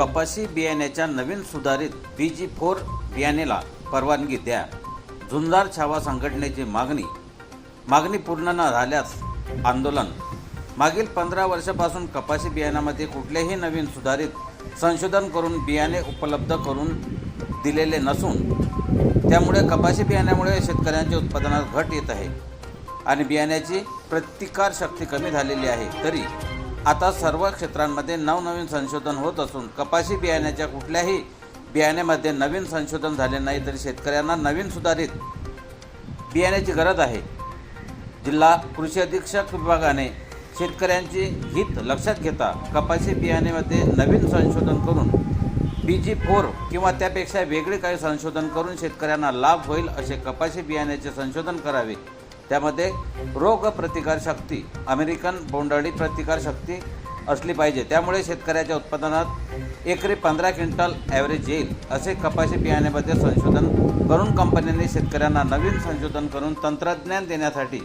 कपाशी बियाण्याच्या नवीन सुधारित बी जी फोर बियाणेला परवानगी द्या. झुंजार छावा संघटनेची मागणी. मागणी पूर्ण न झाल्यास आंदोलन. मागील पंधरा वर्षापासून कपाशी बियाण्यामध्ये कुठलेही नवीन सुधारित संशोधन करून बियाणे उपलब्ध करून दिलेले नसून त्यामुळे कपाशी बियाण्यामुळे शेतकऱ्यांच्या उत्पादनात घट येत आहे आणि बियाण्याची प्रतिकार शक्ती कमी झालेली आहे. तरी आता सर्व क्षेत्रांमध्ये नवनवीन संशोधन होत असून कपाशी बियाण्याच्या कुठल्याही बियाण्यामध्ये नवीन संशोधन झाले नाही तरी शेतकऱ्यांना नवीन सुधारित बियाण्याची गरज आहे. जिल्हा कृषी अधीक्षक विभागाने शेतकऱ्यांचे हित लक्षात घेता कपाशी बियाण्यामध्ये नवीन संशोधन करून बी जी फोर किंवा त्यापेक्षा वेगळे काही संशोधन करून शेतकऱ्यांना लाभ होईल असे कपाशी बियाण्याचे संशोधन करावे. त्यामध्ये रोग प्रतिकारशक्ती अमेरिकन बोंडअळी प्रतिकारशक्ती असली पाहिजे. त्यामुळे शेतकऱ्याच्या उत्पादनात एकरी पंधरा क्विंटल ॲव्हरेज येईल असे कपाशी बियाण्यामध्ये संशोधन करून कंपन्यांनी शेतकऱ्यांना नवीन संशोधन करून तंत्रज्ञान देण्यासाठी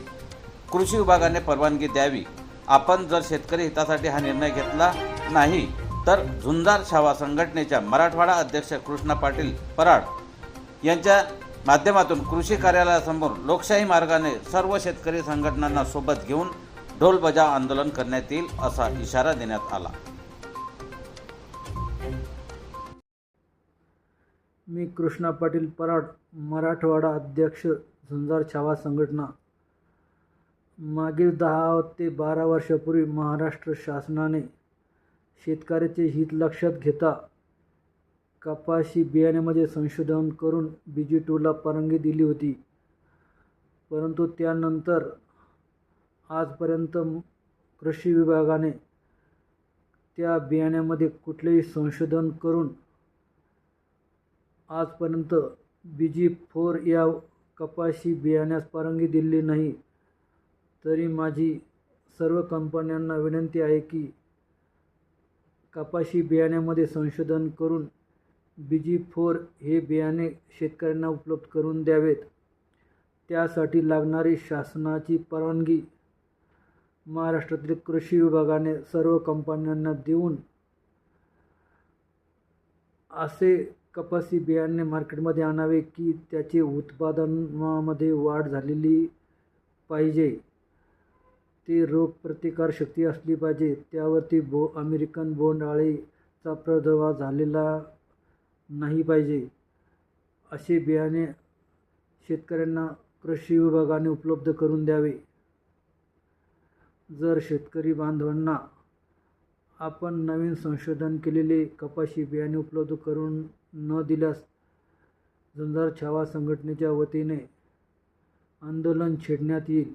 कृषी विभागाने परवानगी द्यावी. आपण जर शेतकरी हितासाठी हा निर्णय घेतला नाही तर झुंजार छावा संघटनेच्या मराठवाडा अध्यक्ष कृष्णा पाटील पराड यांच्या माध्यमातून कृषी कार्यालयासमोर लोकशाही मार्गाने सर्व शेतकरी संघटनांना सोबत घेऊन ढोल बजाव आंदोलन करण्यात येईल असा इशारा देण्यात आला. मी कृष्णा पाटील पराड मराठवाडा अध्यक्ष झुंजार छावा संघटना. मागील दहा ते बारा वर्षापूर्वी महाराष्ट्र शासनाने शेतकऱ्याचे हित लक्षात घेता कपाशी बियाण्यामध्ये संशोधन करून बीजी टूला परवानगी दिली होती. परंतु त्यानंतर आजपर्यंत कृषी विभागाने त्या बियाण्यामध्ये कुठलेही संशोधन करून आजपर्यंत बी जी फोर या कपाशी बियाण्यास परवानगी दिली नाही. तरी माझी सर्व कंपन्यांना विनंती आहे की कपाशी बियाण्यामध्ये संशोधन करून बी जी फोर हे बियाणे शेतकऱ्यांना उपलब्ध करून द्यावेत. त्यासाठी लागणारी शासनाची परवानगी महाराष्ट्रातील कृषी विभागाने सर्व कंपन्यांना देऊन असे कपासी बियाणे मार्केटमध्ये आणावे की त्याचे उत्पादनामध्ये वाढ झालेली पाहिजे. ते रोगप्रतिकारशक्ती असली पाहिजे. त्यावरती बो अमेरिकन बोंडाळीचा प्रादुर्भाव झालेला नाही पाहिजे असे बियाणे शेतकऱ्यांना कृषी विभागाने उपलब्ध करून द्यावे. जर शेतकरी बांधवांना आपण नवीन संशोधन केलेले कपाशी बियाणे उपलब्ध करून न दिल्यास झुंजार छावा संघटनेच्या वतीने आंदोलन छेडण्यात येईल.